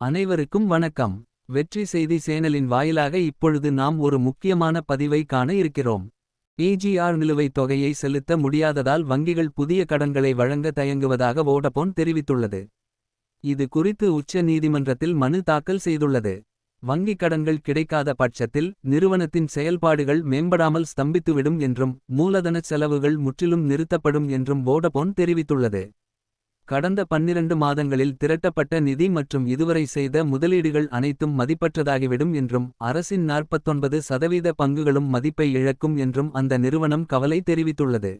அனைவருக்கும் வணக்கம். வெற்றி செய்தி சேனலின் வாயிலாக இப்பொழுது நாம் ஒரு முக்கியமான பதிவை காண இருக்கிறோம். ஏஜிஆர் நிலுவைத் தொகையை செலுத்த முடியாததால் வங்கிகள் புதிய கடன்களை வழங்க தயங்குவதாக வோடபோன் தெரிவித்துள்ளது. இது குறித்து உச்ச நீதிமன்றத்தில் மனு தாக்கல் செய்துள்ளது. வங்கிக் கடன்கள் கிடைக்காத பட்சத்தில் நிறுவனத்தின் செயல்பாடுகள் மேம்படாமல் ஸ்தம்பித்துவிடும் என்றும் மூலதனச் செலவுகள் முற்றிலும் நிறுத்தப்படும் என்றும் வோடபோன் தெரிவித்துள்ளது. கடந்த பன்னிரண்டு மாதங்களில் திரட்டப்பட்ட நிதி மற்றும் இதுவரை செய்த முதலீடுகள் அனைத்தும் மதிப்பற்றதாகிவிடும் என்றும் அரசின் நாற்பத்தொன்பது சதவீத பங்குகளும் மதிப்பை இழக்கும் என்றும் அந்த நிறுவனம் கவலை தெரிவித்துள்ளது.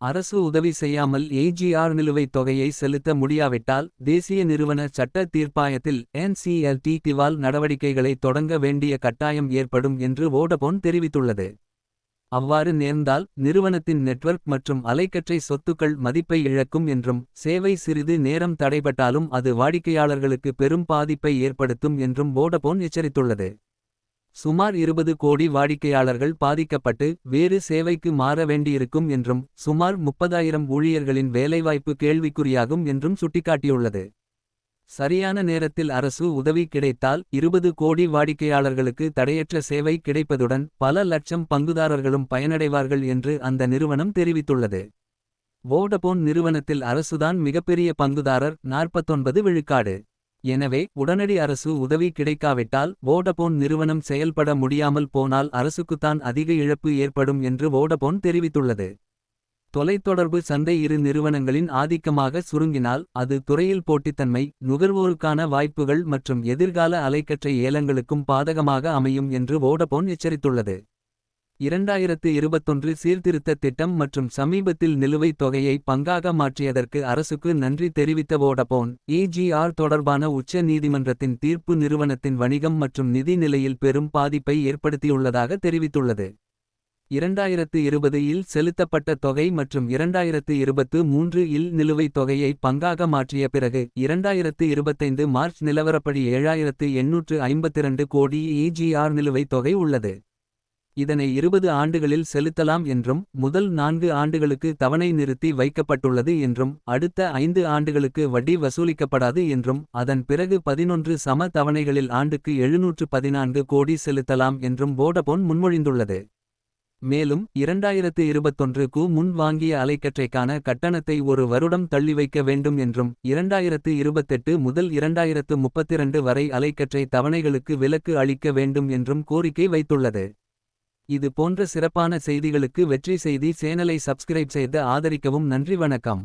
அரசு உதவி செய்யாமல் ஏஜிஆர் நிலுவைத் தொகையை செலுத்த முடியாவிட்டால் தேசிய நிறுவன சட்ட தீர்ப்பாயத்தில் என்சிஎல்டி திவால் நடவடிக்கைகளை தொடங்க வேண்டிய கட்டாயம் ஏற்படும் என்று வோடபோன் தெரிவித்துள்ளது. அவ்வாறு நேர்ந்தால் நிறுவனத்தின் நெட்வொர்க் மற்றும் அலைக்கற்றை சொத்துக்கள் மதிப்பை இழக்கும் என்றும் சேவை சிறிது நேரம் தடைபட்டாலும் அது வாடிக்கையாளர்களுக்கு பெரும் பாதிப்பை ஏற்படுத்தும் என்றும் வோடபோன் எச்சரித்துள்ளது. சுமார் இருபது கோடி வாடிக்கையாளர்கள் பாதிக்கப்பட்டு வேறு சேவைக்கு மாற வேண்டியிருக்கும் என்றும் சுமார் முப்பதாயிரம் ஊழியர்களின் வேலைவாய்ப்பு கேள்விக்குறியாகும் என்றும் சுட்டிக்காட்டியுள்ளது. சரியான நேரத்தில் அரசு உதவி கிடைத்தால் இருபது கோடி வாடிக்கையாளர்களுக்கு தடையற்ற சேவை கிடைப்பதுடன் பல லட்சம் பங்குதாரர்களும் பயனடைவார்கள் என்று அந்த நிறுவனம் தெரிவித்துள்ளது. வோடபோன் நிறுவனத்தில் அரசுதான் மிகப்பெரிய பங்குதாரர் நாற்பத்தொன்பது விழுக்காடு. எனவே உடனடி அரசு உதவி கிடைக்காவிட்டால் வோடபோன் நிறுவனம் செயல்பட முடியாமல் போனால் அரசுக்குத்தான் அதிக இழப்பு ஏற்படும் என்று வோடபோன் தெரிவித்துள்ளது. தொலைத்தொடர்பு சந்தை இரு நிறுவனங்களின் ஆதிக்கமாக சுருங்கினால் அது துறையில் போட்டித்தன்மை நுகர்வோருக்கான வாய்ப்புகள் மற்றும் எதிர்கால அலைக்கற்றை ஏலங்களுக்கும் பாதகமாக அமையும் என்று வோடபோன் எச்சரித்துள்ளது. இரண்டாயிரத்து இருபத்தொன்று சீர்திருத்த திட்டம் மற்றும் சமீபத்தில் நிலுவைத் தொகையை பங்காக மாற்றியதற்கு அரசுக்கு நன்றி தெரிவித்த வோடபோன் ஏஜிஆர் தொடர்பான உச்ச நீதிமன்றத்தின் தீர்ப்பு நிறுவனத்தின் வணிகம் மற்றும் நிதி நிலையில் பெரும் பாதிப்பை ஏற்படுத்தியுள்ளதாக தெரிவித்துள்ளது. இரண்டாயிரத்து இருபது இல் செலுத்தப்பட்ட தொகை மற்றும் இரண்டாயிரத்து இருபத்து மூன்று இல் நிலுவைத் தொகையை பங்காக மாற்றிய பிறகு இரண்டாயிரத்து இருபத்தைந்து மார்ச் நிலவரப்படி ஏழாயிரத்து எண்ணூற்று ஐம்பத்திரண்டு கோடி ஏஜிஆர் நிலுவைத் தொகை உள்ளது. இதனை இருபது ஆண்டுகளில் செலுத்தலாம் என்றும் முதல் நான்கு ஆண்டுகளுக்கு தவணை நிறுத்தி வைக்கப்பட்டுள்ளது என்றும் அடுத்த ஐந்து ஆண்டுகளுக்கு வட்டி வசூலிக்கப்படாது என்றும் அதன் பிறகு பதினொன்று சம தவணைகளில் ஆண்டுக்கு எழுநூற்று பதினான்கு கோடி செலுத்தலாம் என்றும் போடபோன் முன்மொழிந்துள்ளது. மேலும் இரண்டாயிரத்து இருபத்தொன்று கு முன் வாங்கிய அலைக்கற்றைக்கான கட்டணத்தை ஒரு வருடம் தள்ளி வைக்க வேண்டும் என்றும் இரண்டாயிரத்து இருபத்தெட்டு முதல் இரண்டாயிரத்து முப்பத்திரண்டு வரை அலைக்கற்றை தவணைகளுக்கு விலக்கு அளிக்க வேண்டும் என்றும் கோரிக்கை வைத்துள்ளது. இது போன்ற சிறப்பான செய்திகளுக்கு வெற்றி செய்தி சேனலை சப்ஸ்கிரைப் செய்து ஆதரிக்கவும் நன்றி வணக்கம்.